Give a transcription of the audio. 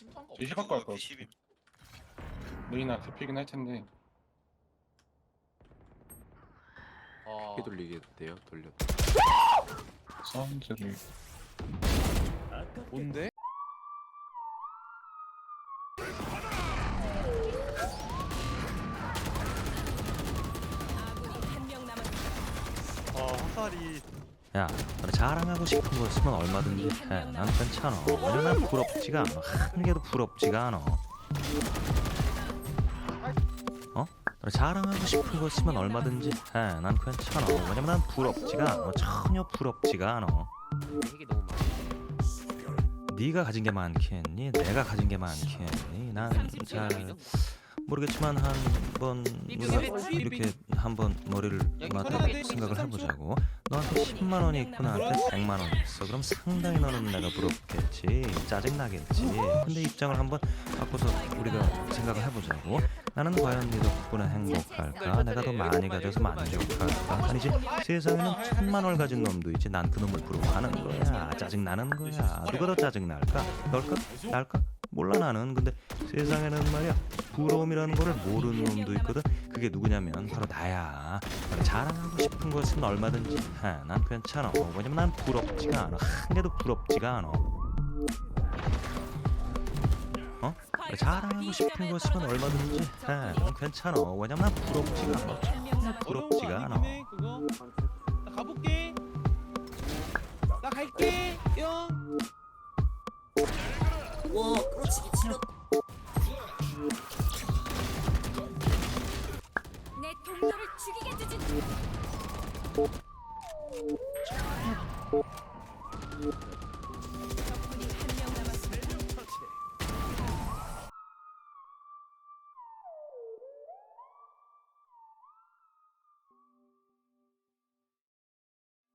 침투한 거 제시 없어. 갖고 갈 거야. B12 레이나 대피긴 할 텐데. 아, 피 돌리게 돼요 돌려 사운드를. 뭔데? 아군이 한 명 남았습니다. 아 화살이 야, 너네 자랑하고 싶은 거 있으면 얼마든지 해. 난 괜찮아. 왜냐면 난 부럽지가 않아. 한 개도 부럽지가 않아. 어? 너네 자랑하고 싶은 거 있으면 얼마든지 해. 난 괜찮아. 왜냐면 난 부럽지가 않아. 전혀 부럽지가 않아. 네가 가진 게 많겠니? 내가 가진 게 많겠니? 난 잘 모르겠지만 한번 우리가 이렇게 한번 머리를 맞대 생각을 해보자고. 너한테 10만 원이 있고 나한테 100만 원이 있어. 그럼 상당히 너는 내가 부럽겠지. 짜증 나겠지. 근데 입장을 한번 바꿔서 우리가 생각을 해보자고. 나는 과연 네 덕분에 행복할까? 내가 더 많이 가져서 만족할까? 아니지 세상에는 천만 원을 가진 놈도 있지. 난 그 놈을 부러워하는 거야. 짜증 나는 거야. 누가 더 짜증 날까? 널까? 날까? 몰라 나는. 근데 세상에는 말이야 부러움이라는 거를 모르는 놈도 있거든. 그게 누구냐면 바로 나야. 너네 자랑하고 싶은 것은 얼마든지 해. 난 괜찮아. 왜냐면 난 부럽지가 않아. 한 개도 부럽지가 않아. 어? 자랑하고 싶은 것은 얼마든지 해. 난 괜찮아. 왜냐면 난 부럽지가 않아. 부럽지가 않아. 나 가볼게 나 갈게 우와 그렇지 기치로 내 동료를 죽이게 되지.